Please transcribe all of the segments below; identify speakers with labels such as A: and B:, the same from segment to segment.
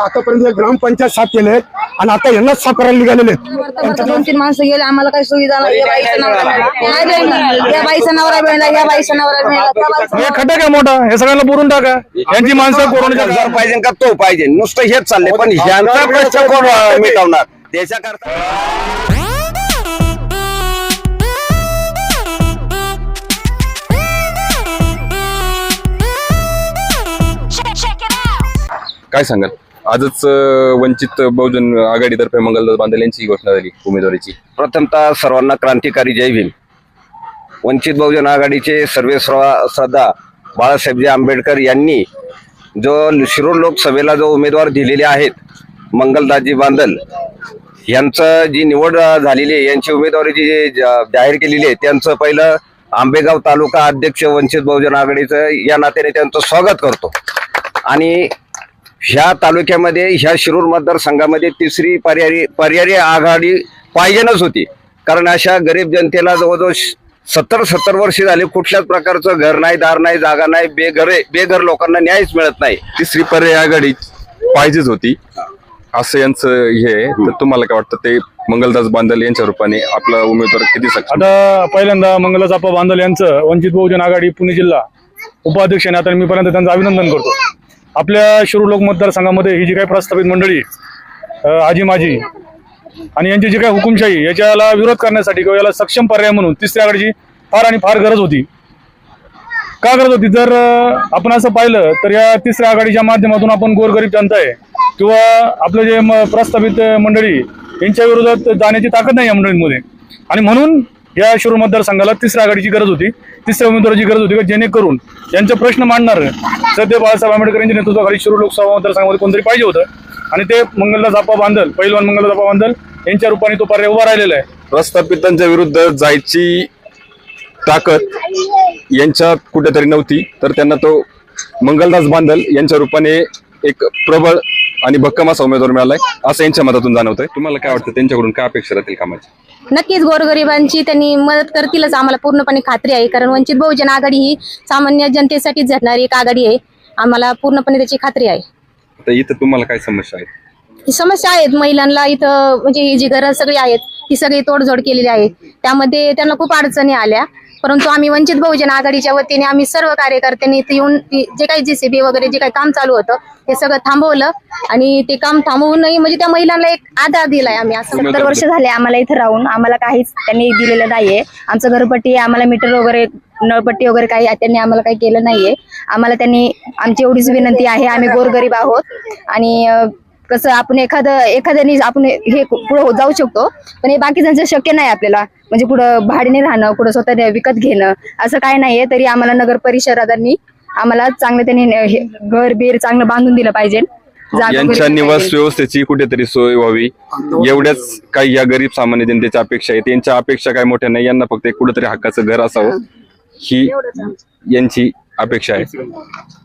A: आतापर्यंत ग्रामपंचायत साफ केले आहेत आणि आता यांनाच साफ करायला निघालेले आहेत.
B: दोन तीन माणसं गेले आम्हाला काही सुविधा नाही. या बाईचा नवरा मिळाला. या बाईचा नवरा मिळाला या बाईचा नवरा मिळाला
C: हे मोठा? हे सगळ्यांना पुरून टाका. यांची माणसं कोरोनाच्या
D: घर पाहिजे का तो पाहिजे? नुसतं हेच चाललंय पण ह्यांचा प्रश्न कोण मिटवणार? त्याच्याकरता
E: काय सांगाल? आजच वंचित बहुजन आघाडीतर्फे मंगलदास बांधल यांची घोषणा झाली उमेदवारीची.
D: प्रथमतः सर्वांना क्रांतिकारी जय भीम. वंचित बहुजन आघाडीचे सर्वे श्रद्धा बाळासाहेबजी आंबेडकर यांनी जो शिरूर लोकसभेला जो उमेदवार दिलेले आहेत मंगलदासजी बांधल यांचं जी निवड झालेली आहे यांची उमेदवारी जी जा- जाहीर केलेली आहे त्यांचं पहिलं आंबेगाव तालुका अध्यक्ष वंचित बहुजन आघाडीचं या नात्याने त्यांचं स्वागत करतो. आणि ह्या तालुक्यामध्ये ह्या शिरूर मतदारसंघामध्ये तिसरी पर्यायी पर्यायी आघाडी पाहिजेनच होती. कारण अशा गरीब जनतेला जवळजवळ सत्तर सत्तर वर्ष झाले कुठल्याच प्रकारचं घर नाही दार नाही जागा नाही बेघरे बेघर लोकांना न्यायच मिळत नाही.
E: तिसरी पर्याय आघाडी पाहिजेच होती. असं यांचं हे आहे. तर तुम्हाला काय वाटतं ते मंगलदास बांधल यांच्या रूपाने आपला उमेदवार किती सक्षम?
C: आता पहिल्यांदा मंगलाच आप्पा बांधल यांचं वंचित बहुजन आघाडी पुणे जिल्हा उपाध्यक्ष आणि आता मी पर्यंत त्यांचं अभिनंदन करतो. आपल्या शिरूर लोक मतदारसंघामध्ये ही जी काही प्रस्थापित मंडळी आजी माजी आणि यांची जी काही हुकुमशाही याच्याला विरोध करण्यासाठी किंवा याला सक्षम पर्याय म्हणून तिसऱ्या आघाडीची फार आणि फार गरज होती. का गरज होती? जर आपण असं पाहिलं तर या तिसऱ्या आघाडीच्या माध्यमातून आपण गोरगरीब जनता आहे किंवा आपलं जे प्रस्थापित मंडळी यांच्या विरोधात जाण्याची ताकद नाही या मंडळींमध्ये. आणि म्हणून या शिरूर मतदारसंघाला तिसऱ्या आघाडीची गरज होती. तिसऱ्या उमेदवाराची गरज होती का? जेणेकरून यांचे प्रश्न मांडणार सध्या बाळासाहेब आंबेडकर यांच्या नेतृत्वाखाली शिरूर लोकसभा मतदारसंघामध्ये कोणतरी पाहिजे होतं? आणि ते मंगलदास जापा बांधल पहिलवान मंगलदास जापा बांधल यांच्या रूपाने तो पर्याय उभा राहिलेला आहे.
E: प्रस्थापितांच्या विरुद्ध जायची ताकद यांच्यात कुठेतरी नव्हती तर त्यांना तो मंगलदास बांधल यांच्या रूपाने एक प्रबळ आणि भक्कम असा उमेदवार मिळालाय असं यांच्या मतातून जाणवतंय. तुम्हाला काय वाटतं? त्यांच्याकडून काय अपेक्षा राहतील कामाची?
B: नक्कीच गोरगरिबांची त्यांनी मदत करतीलच आम्हाला पूर्णपणे खात्री आहे. कारण वंचित बहुजन आघाडी ही सामान्य जनतेसाठीच झटणारी एक आघाडी आहे. आम्हाला पूर्णपणे त्याची खात्री आहे.
E: आता इथं तुम्हाला काय समस्या आहेत
B: ही समस्या आहेत. महिलांना इथं म्हणजे ही जी गरज सगळी आहेत ती सगळी तोडजोड केलेली आहे त्यामध्ये त्यांना खूप अडचणी आल्या. परंतु आम्ही वंचित बहुजन आघाडीच्या वतीने आम्ही सर्व कार्यकर्त्यांनी इथे येऊन ती- जे काही जेसीबी वगैरे जे काही काम चालू होतं ते सगळं थांबवलं. आणि ते काम थांबवूनही म्हणजे त्या महिलांना एक आधार दिलाय आम्ही. असं
F: सत्तर वर्ष झाले आम्हाला इथे राहून. आम्हाला काहीच त्यांनी दिलेलं नाहीये. आमचं घरपट्टी आम्हाला मीटर वगैरे नळपट्टी वगैरे काही त्यांनी आम्हाला काही केलं नाहीये. आम्हाला त्यांनी आमची एवढीच विनंती आहे. आम्ही गोरगरीब आहोत. आणि कसं आपण एखादं एखाद्याने आपण हे पुढे जाऊ शकतो पण हे बाकीच्यांचं शक्य नाही आपल्याला. म्हणजे पुढं भाडीने राहणं पुढं स्वतः विकत घेणं असं काय नाहीये तरी आम्हाला नगर परिषदांनी आम्हाला चांगलं त्यांनी घर बीर चांगलं बांधून दिलं पाहिजे.
E: यांच्या निवास. व्यवस्थेची कुठेतरी सोय व्हावी. एवढ्याच काही या गरीब सामान्य जनतेच्या अपेक्षा आहेत. यांच्या अपेक्षा काय मोठ्या नाही यांना फक्त कुठेतरी हक्काचं घर असावं. ही यांची अपेक्षा आहे.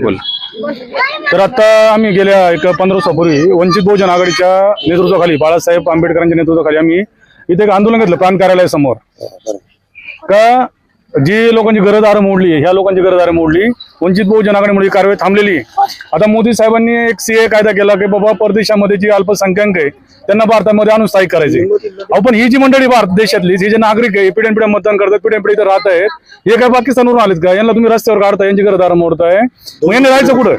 E: बोल.
C: तर आता आम्ही गेल्या एक पंधरा दिवसापूर्वी वंचित बहुजन आघाडीच्या नेतृत्वाखाली बाळासाहेब आंबेडकरांच्या नेतृत्वाखाली आम्ही इथे एक आंदोलन घेतलं प्रांत कार्यालयासमोर. का जी लोकांची गरजदार मोडली ह्या लोकांची गरजदार मोडली वंचित बहुजन आघाडीमुळे कारवाई थांबलेली आहे. आता मोदी साहेबांनी एक सीए कायदा केला की बाबा परदेशामध्ये जी अल्पसंख्याक आहे त्यांना भारतामध्ये आणून स्थायिक करायचे आपण ही जी मंडळी भारत देशातली ही जे नागरिक आहे पिढ्यान पिढ्या मतदान करतात पिढ्यान पिढी इथं राहत आहेत हे काय पाकिस्तानवरून आलेत का? यांना तुम्ही रस्त्यावर काढता यांची गरजदार मोडताय. मग यांनी जायचं कुठं?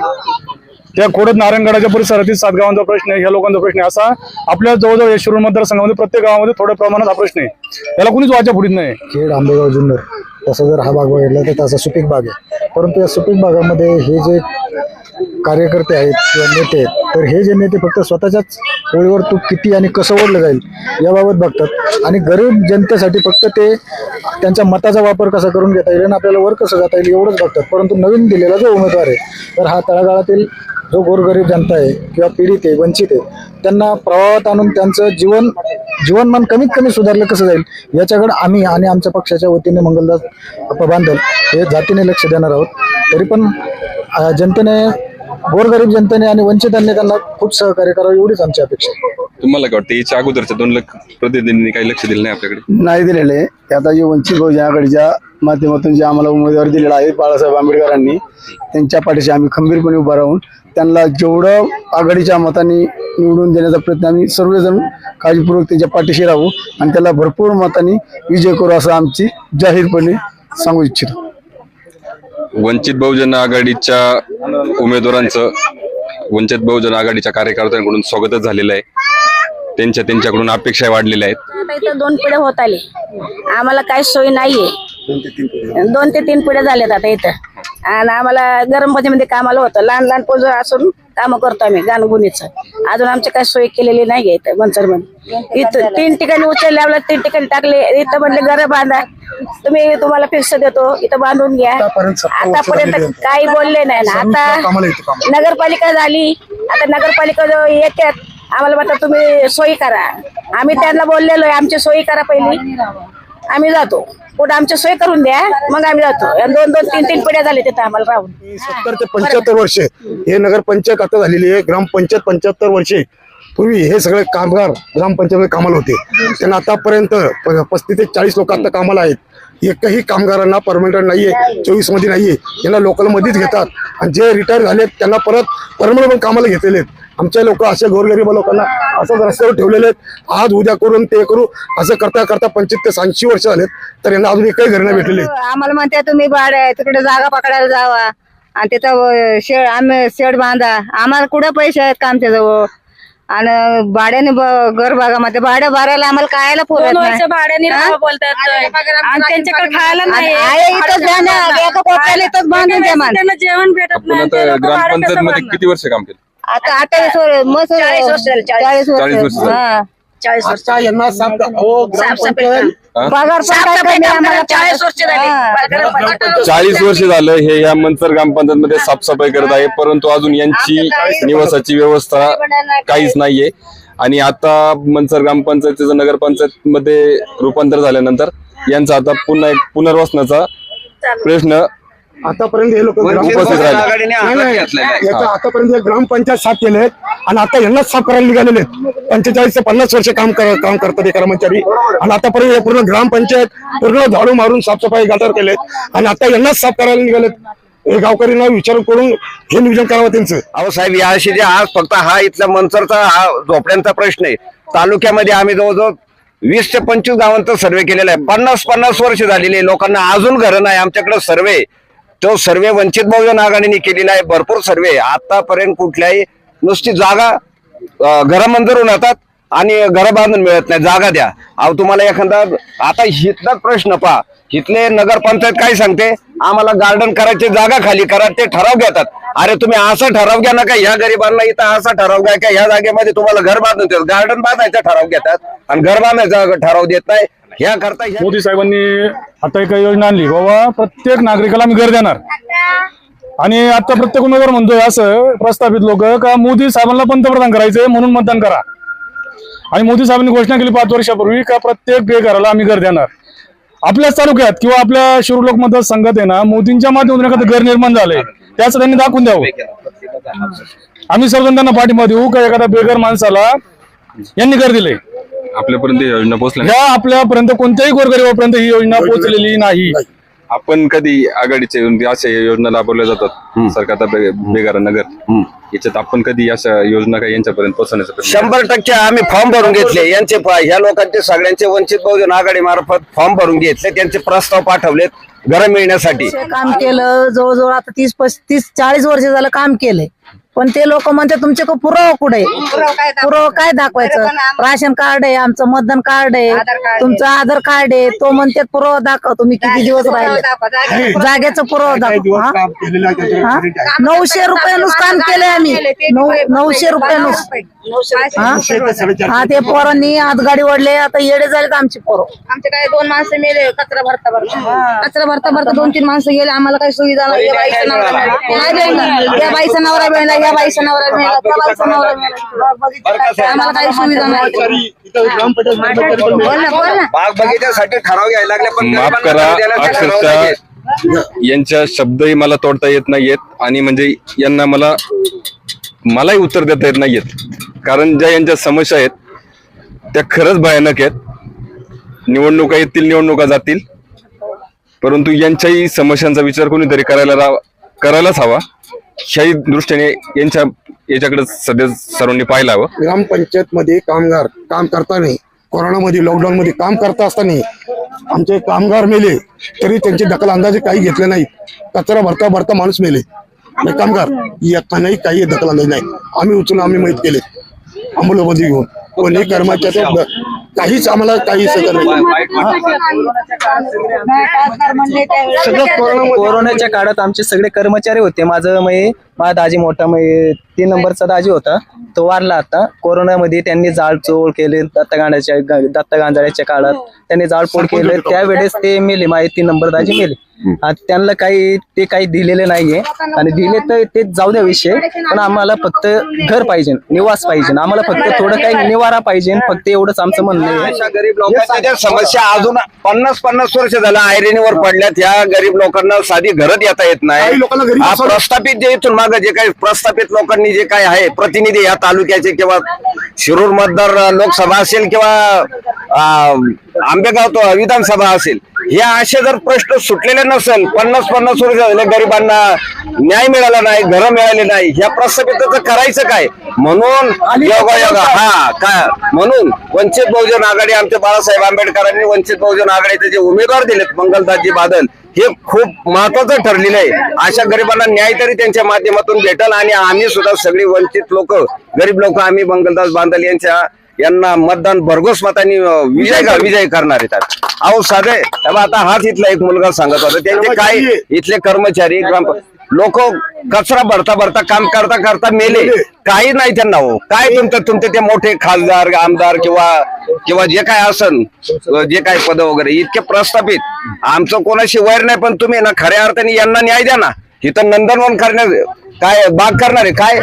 C: त्या खोडत नारायणगडाच्या परिसरातील सात गावांचा प्रश्न आहे ह्या लोकांचा प्रश्न आहे. असा आपल्या जवळजवळ या शिरूर मतदारसंघामध्ये प्रत्येक गावामध्ये थोड्या प्रमाणात हा प्रश्न आहे. त्याला कुणीच वाचा फुडीत नाही.
G: खेड आंबेगाव जुन्नर. तसा जर हा भाग बघितला तर त्याचा सुपीक भाग आहे. परंतु या सुपीक भागामध्ये हे जे कार्यकर्ते आहेत किंवा नेते आहेत तर हे जे नेते फक्त स्वतःच्याच पोळीवर तूप किती आणि कसं ओढलं जाईल याबाबत बघतात. आणि गरीब जनतेसाठी फक्त ते त्यांच्या मताचा वापर कसा करून घेता येईल आणि आपल्याला वर कसं जाता येईल एवढंच बघतात. परंतु नवीन दिलेला जो उमेदवार आहे तर हा तळागाळातील जो गोरगरीब जनता आहे किंवा पीडित आहे वंचित आहे त्यांना प्रवाहात आणून त्यांचं जीवन जीवनमान कमीत कमी सुधारलं कसं जाईल याच्याकडे आम्ही आणि आमच्या पक्षाच्या वतीने मंगलदास बांधल हे जातीने लक्ष देणार आहोत. तरी पण जनतेने गोरगरीब जनतेने आणि वंचितांनी त्यांना खूप सहकार्य करावं एवढीच आमची अपेक्षा आहे.
E: तुम्हाला काय वाटतं याच्या अगोदरच्या दोन लाख प्रतिनिधींनी काही लक्ष दिलं नाही आपल्याकडे?
H: नाही दिलेले. आता जे वंचित बहुजन आघाडीच्या माध्यमातून जे आम्हाला उमेदवारी दिलेला आहे बाळासाहेब आंबेडकरांनी त्यांच्या पाठीशी आम्ही खंबीरपणे उभा राहून त्यांना जेवढं आघाडीच्या मताने निवडून देण्याचा प्रयत्न आम्ही सर्वजण काळजीपूर्वक त्याच्या पाठीशी राहू आणि त्याला भरपूर मताने विजय करू असं आमची जाहीरपणे सांगू इच्छितो.
E: वंचित बहुजन आघाडीच्या उमेदवारांचं वंचित बहुजन आघाडीच्या कार्यकर्त्यांकडून स्वागतच झालेलं आहे. त्यांच्या त्यांच्याकडून अपेक्षा वाढलेल्या आहेत.
I: आता इथं दोन पिढ्या होत आली. आम्हाला काही सोय नाहीये. दोन ते तीन पिढ्या झाल्यात आता इथं. आणि आम्हाला गरममध्ये कामाला होतं. लहान लहान पोज असून काम करतो आम्ही गाणगुणीच. अजून आमची काही सोय केलेली नाहीये इथं मनसरमध्ये. इथं तीन ठिकाणी उचलले आम्हाला तीन ठिकाणी टाकले. इथं म्हणले घर बांधा. तुम्ही तुम्हाला फिक्स देतो इथं बांधून घ्या.
A: आतापर्यंत.
I: काही बोलले नाही. ना आता. नगरपालिका झाली. आता नगरपालिका जो येतात आम्हाला म्हणतात तुम्ही सोयी करा. आम्ही त्यांना बोललेलो आहे आमची सोयी करा पहिली. आम्ही जातो. पुढे आमची सोय करून द्या मग आम्ही जातो. या दोन दोन तीन तीन पिढ्या झाले तिथं आम्हाला राहून.
A: सत्तर ते पंच्याहत्तर वर्षे. हे नगरपंचायत आता झालेली आहे. ग्रामपंचायत पंच्याहत्तर वर्षे. पूर्वी हे सगळे कामगार ग्रामपंचायत कामाला होते. त्यांना आतापर्यंत पस्तीस ते चाळीस लोक आता कामाला आहेत. एकही कामगारांना परमनंट नाहीये चोवीसमध्ये नाहीये. यांना लोकल मध्येच घेतात. आणि जे रिटायर झालेत त्यांना परत परमनंट कामाला घेतलेले आहेत. आमचे लोक असे गोरगरीब लोकांना असंच रस्त्यावर ठेवलेले आहेत. आज उद्या करून ते करू असं करता करता पंचवीस ते ऐंशी वर्ष झालेत तर यांना अजून एकही घरी नाही भेटलेले
F: आम्हाला म्हणते तुम्ही भाडे तिकडे जागा पकडायला जावा. आणि तिथं शेड आम्ही शेड बांधा. आम्हाला कुठं पैसे आहेत का आमच्याजवळ? आणि भाड्याने घर भागामध्ये भाडं भरायला आम्हाला नाही.
I: भाड्याने बोलतात. आणि त्यांच्याकडे खायला
F: आणि आहे. इथंच द्या ना, एका कोपऱ्याला इथंच बांधून द्या मला
I: त्यांना जेवण भेटत
E: आता ग्रामपंचायत मध्ये किती वर्ष काम केलं?
F: आता अठ्ठावीस वर्ष मस्त
I: चाळीस वर्ष झाले,
E: चाळीस. वर्ष.
F: वर्ष
E: झाले.
F: हा.
I: चाळीस वर्ष
A: आता यांना साफ अहो, ग्रामपंचायत
F: पगार पण काय
I: साफसफाई
F: कमी
I: काम
F: आम्हाला
I: करायला चाळीस वर्ष झाले.
F: हा.
I: पगार-
E: चाळीस वर्ष झालं हे या मनसर ग्रामपंचायत मध्ये साफसफाई करत आहे. परंतु अजून यांची निवासाची व्यवस्था काहीच नाहीये. आणि आता मनसर ग्रामपंचायतीचं नगरपंचायत मध्ये रूपांतर झाल्यानंतर यांचा आता पुन्हा एक पुनर्वसनाचा प्रश्न
A: आतापर्यंत हे लोक आतापर्यंत ग्रामपंचायत साफ केले आहेत आणि आता यांनाच साफ करायला निघालेले आहेत. पंचेचाळीस ते पन्नास वर्ष काम कर- काम करतात हे कर्मचारी. आणि आतापर्यंत हे पूर्ण ग्रामपंचायत पूर्ण झाडू मारून साफसफाई गटार केलेत आणि आता यांनाच साफ करायला निघालेत. हे गावकऱ्यांना विचार करून हे नियोजन करावं त्यांचं.
D: अहो साहेब या अशी जे आज फक्त हा इथला मनसरचा हा झोपड्यांचा प्रश्न आहे. तालुक्यामध्ये आम्ही जवळजवळ वीस ते पंचवीस गावांचा सर्वे केलेला आहे. पन्नास पन्नास वर्ष झालेली लोकांना अजून घरं नाही. आमच्याकडे सर्वे तो सर्वे वंचित बहुजन आघाडीने केलेला आहे भरपूर सर्वे. आतापर्यंत कुठल्याही नुसती जागा अं, घरं मंजूर होऊन जातात आणि घरं बांधून मिळत नाही. जागा द्या. अहो तुम्हाला एखादा आता हितलाच प्रश्न पहा. इथले नगरपंचायत काय सांगते? आम्हाला गार्डन करायची जागा खाली करा ते ठराव घेतात. अरे तुम्ही असा ठराव घ्या ना का ह्या गरीबांना इथं असा ठराव घ्या का ह्या जागेमध्ये तुम्हाला घर बांधून देतात. गार्डन बांधायचा ठराव घेतात आणि घर बांधायचा ठराव देत नाही. या करता
C: मोदी साहेबांनी आता एक योजना आणली. बाबा प्रत्येक नागरिकाला आम्ही घर देणार. आणि आता प्रत्येक उमेदवार म्हणतोय असं प्रस्थापित लोक का मोदी साहेबांना पंतप्रधान करायचंय म्हणून मतदान करा. आणि मोदी साहेबांनी घोषणा केली पाच वर्षापूर्वी का प्रत्येक बेघराला आम्ही घर देणार. आपल्याच तालुक्यात किंवा आपल्या शिरूर मतदार मतदारसंघात आहे ना मोदींच्या माध्यमातून एखादं घर निर्माण झालंय. त्याचं त्यांनी दाखवून द्यावं. आम्ही सर्वजण त्यांना पाठिंबा देऊ का एखाद्या बेघर माणसाला यांनी घर दिलंय.
E: आपल्यापर्यंत ही योजना पोहोचल्या
C: ह्या आपल्यापर्यंत कोणत्याही गोरगरिबापर्यंत ही योजना पोहोचलेली नाही.
E: आपण कधी आघाडीच्या योजना- अशा योजना राबवल्या जातात? सरकार बेगार नगर. याच्यात आपण कधी अशा योजना काही यांच्यापर्यंत पोहोचवण्याचा प्रयत्न
D: शंभर टक्के आम्ही फॉर्म भरून घेतले. यांचे प- ह्या लोकांचे सगळ्यांचे वंचित बहुजन आघाडी मार्फत फॉर्म भरून घेतले. त्यांचे प्रस्ताव पाठवलेत घरं मिळण्यासाठी.
J: काम केलं. जवळजवळ आता तीस पस्तीस चाळीस वर्ष झालं काम केलंय. पण ते लोक म्हणते तुमचे पुरावा कुठे? पुरावा काय दाखवायचं? राशन कार्ड आहे आमचं मतदान कार्ड आहे तुमचं आधार कार्ड आहे तो म्हणते पुरावा दाखव तुम्ही किती दिवस राहिले? जागेचा पुरावा दाखव? नऊशे रुपयानुस काम केलंय आम्ही. नऊ नऊशे रुपयानुस हा? हा ते पोरांनी आत गाडी ओढले आता येडे झालेत आमची पोरं.
F: आमचे काय दोन माणसं मेले कचरा भरता भरता. कचरा भरता भरता दोन तीन माणसं गेले आम्हाला काही सुविधा नाही या बाईचा नवरा. या बाईचा नवरा मिळाला या बाईचा नवरा मिळाला त्या बाईचा नवरा मिळाला आम्हाला काही सुविधा नाही. बोल ना बोल ना.
D: बाग बगीच्यासाठी ठराव घ्यायला लागले पण
E: माफ
D: गरिबांना
E: करा
D: ठराव
E: अक्षरशः. यांच्या शब्दही मला तोडता येत नाहीयेत आणि म्हणजे यांना मला मलाही उत्तर देता येत नाहीयेत. कारण ज्या यांच्या समस्या आहेत त्या खरंच भयानक आहेत. निवडणुका येतील निवडणुका जातील. परंतु यांच्याही समस्यांचा विचार कोणीतरी करायला राव- करायलाच हवा. शाही दृष्टीने यांच्या याच्याकडे सध्या सर्वांनी पाहायला हवं.
A: ग्रामपंचायत मध्ये कामगार काम करताना कोरोनामध्ये लॉकडाऊन मध्ये काम करता असताना आमचे कामगार मेले तरी त्यांची दखल अंदाजे काही घेतले नाही. कचरा भरता भरता माणूस मेले. कामगार नाही काही दखल अंदाज नाही. आम्ही उचलून आम्ही माहीत केले. अंमलबंदी घेऊन. कोणी कर्मचारी काहीच आम्हाला काही सगळं नाही सगळं
K: कोरोनाच्या काळात आमचे सगळे कर्मचारी होते. माझं मै माझा दाजी मोठा मै तीन नंबरचा दाजी होता. तो वारला आता. कोरोनामध्ये त्यांनी जाळचोळ केले दत्त गांड्याच्या दत्त गांजाळ्याच्या काळात त्यांनी जाळपोळ केले. त्यावेळेस ते मेले. माझे तीन नंबर दाजी मेले. त्यांना काही ते काही दिलेले नाहीये. आणि दिले तर ते जाऊ द्या विषय. पण आम्हाला फक्त घर पाहिजे. निवास पाहिजे. आम्हाला फक्त थोडं काही निवारा पाहिजे. फक्त एवढंच आमचं म्हणणं आहे.
D: गरीब लोकांच्या समस्या अजून पन्नास पन्नास वर्ष झालं आयरेनीवर पडल्यात. ह्या गरीब लोकांना साधी घरच येता येत नाही. हा. प्रस्थापित जे इथून मागे जे काही प्रस्थापित लोकांनी जे काही आहे प्रतिनिधी या तालुक्याचे किंवा शिरूर मतदार लोकसभा असेल किंवा आंबेगाव तो विधानसभा असेल या असे जर प्रश्न सुटलेले नसेल पन्नास पन्नास वर्ष झाले गरिबांना न्याय मिळाला नाही घरं मिळाले नाही ह्या प्रस्थापिताचं करायचं काय? म्हणून योगा योगा हा काय म्हणून वंचित बहुजन आघाडी आमचे बाळासाहेब आंबेडकरांनी वंचित बहुजन आघाडीचे जे उमेदवार दिलेत मंगलदासजी बादल हे खूप महत्वाचं ठरलेलं आहे. अशा गरिबांना न्याय तरी त्यांच्या माध्यमातून भेटल आणि आम्ही सुद्धा सगळी वंचित लोक गरीब लोक आम्ही मंगलदास बांदल यांच्या यांना मतदान भरघोस मतांनी विजय विजय करणार आहेत अहो साधे तेव्हा आता हाच इथला एक मुलगा सांगत होता. त्यांचे काय इथले कर्मचारी ग्राम लोक कचरा भरता भरता काम करता करता मेले. काही नाही त्यांना हो. काय तुमचं तुमचे ते मोठे खासदार आमदार किंवा किंवा जे काय असन जे काय पद वगैरे इतके प्रस्थापित. आमचं कोणाशी वैर नाही पण तुम्ही ना खऱ्या अर्थाने यांना न्याय द्या ना. इथं नंदनवन करण्या काय बाग करणार आहे? काय?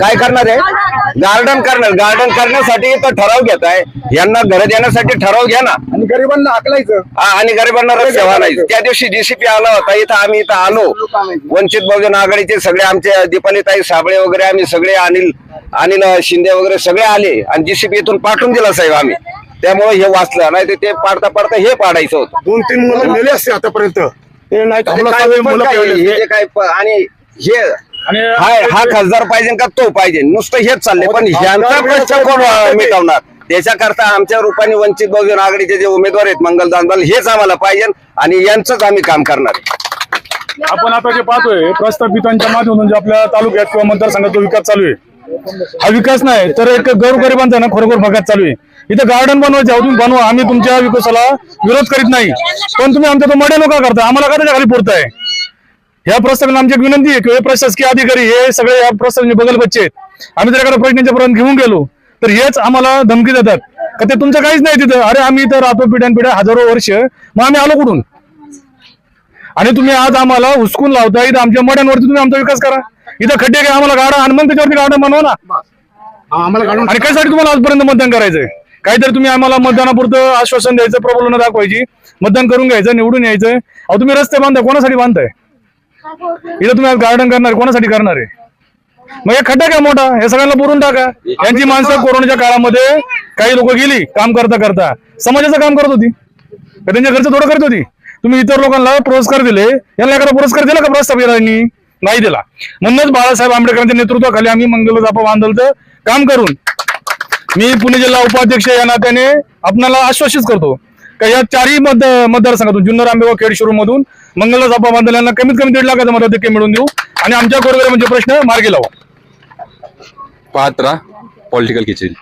D: काय करणार आहे? गार्डन करणार. गार्डन करण्यासाठी इथं ठराव घेत आहे. यांना घर देण्यासाठी ठराव घ्या ना.
H: आणि गरिबांना हाकलायचं.
D: हा, आणि गरिबांना रस्ते नाही त्या दिवशी डीसीपी आला होता. इथं आम्ही इथं आलो. वंचित बहुजन आघाडीचे सगळे आमचे दीपालीताई साबळे वगैरे आम्ही सगळे अनिल अनिल शिंदे वगैरे सगळे आले. आणि जीसीपी इथून पाठवून दिला साहेब आम्ही. त्यामुळे हे वाचलं. नाही ते पाडता पाडता हे पाडायचं होतं.
A: दोन तीन मुलं मेले असते आतापर्यंत. ते नाही
D: आणि हे आणि हे
C: आणि
D: हा हा खासदार पाहिजे का तो पाहिजे? नुसतं हेच चाललंय. पण ह्यांचा प्रश्न कोण मिटवणार? त्याच्याकरता आमच्या रूपाने वंचित बहुजन आघाडीचे जे उमेदवार आहेत मंगल दानबाल हेच आम्हाला पाहिजे आणि यांचंच आम्ही काम करणार.
C: आपण आता जे पाहतोय प्रस्थापितांच्या माध्यमातून जे आपल्या तालुक्यात किंवा मतदारसंघात जो विकास चालू आहे हा विकास नाही तर एक गरीबांचा ना खरोखर भागात चालू आहे. इथं गार्डन बनवायचे अजून बनवा. आम्ही तुमच्या विकासाला विरोध करीत नाही. पण तुम्ही आमच्या तो मडे नका करता. आम्हाला का त्याच्याखाली पुरताय? या प्रस्तावाने आमची एक विनंती आहे की हे प्रशासकीय अधिकारी हे सगळे या प्रस्तावाचे बगल बच्चे आहेत. आम्ही जर एखाद्या प्रश्नांच्या पर्यंत घेऊन गेलो तर हेच आम्हाला धमकी देतात. का ते तुमचं काहीच नाही तिथं. अरे आम्ही इथं राहतो पिढ्यान पिढ्या हजारो वर्ष मग आम्ही आलो कुठून? आणि तुम्ही आज आम्हाला हुसकून लावता इथं आमच्या मड्यांवरती तुम्ही आमचा विकास करा. इथं खड्डे घ्या आम्हाला गाडा आणि मग त्याच्यावरती गाडा बनवा ना.
A: आम्हाला काढून
C: आणि कशासाठी तुम्हाला आजपर्यंत मतदान करायचंय? काहीतरी तुम्ही आम्हाला मतदानापुरतं आश्वासन द्यायचं प्रबोधन दाखवायची मतदान करून घ्यायचं निवडून यायचं. अहो तुम्ही रस्ते बांधताय कोणासाठी बांधताय? इथं तुम्ही आज गार्डन करणार कोणासाठी करणार आहे? मग एक खड्डा काय मोठा? हे सगळ्यांना पुरून टाका. यांची माणसं कोरोनाच्या काळामध्ये काही लोक गेली काम करता करता. समाजाचं काम करत होती. का त्यांच्या घरचं थोडं करत होती? तुम्ही इतर लोकांना पुरस्कार दिले. यांना एखादा पुरस्कार दिला का प्रस्थापितांनी नाही दिला. म्हणूनच बाळासाहेब आंबेडकरांच्या नेतृत्वाखाली आम्ही मंगल जापा बांधलचं काम करून मी पुणे जिल्हा उपाध्यक्ष या नात्याने आपणाला आश्वासित करतो. का या चारही मत मतदारसंघातून जुन्नर आंबेगाव खेड शिरूर मधून मंगल जापा बांधल यांना कमीत कमी दीड लाखाचं मताधिक्य मिळवून देऊ. आणि आमच्या गोरगरिबांचे म्हणजे प्रश्न मार्गी लावा.
E: पाहत राहा पॉलिटिकल किचन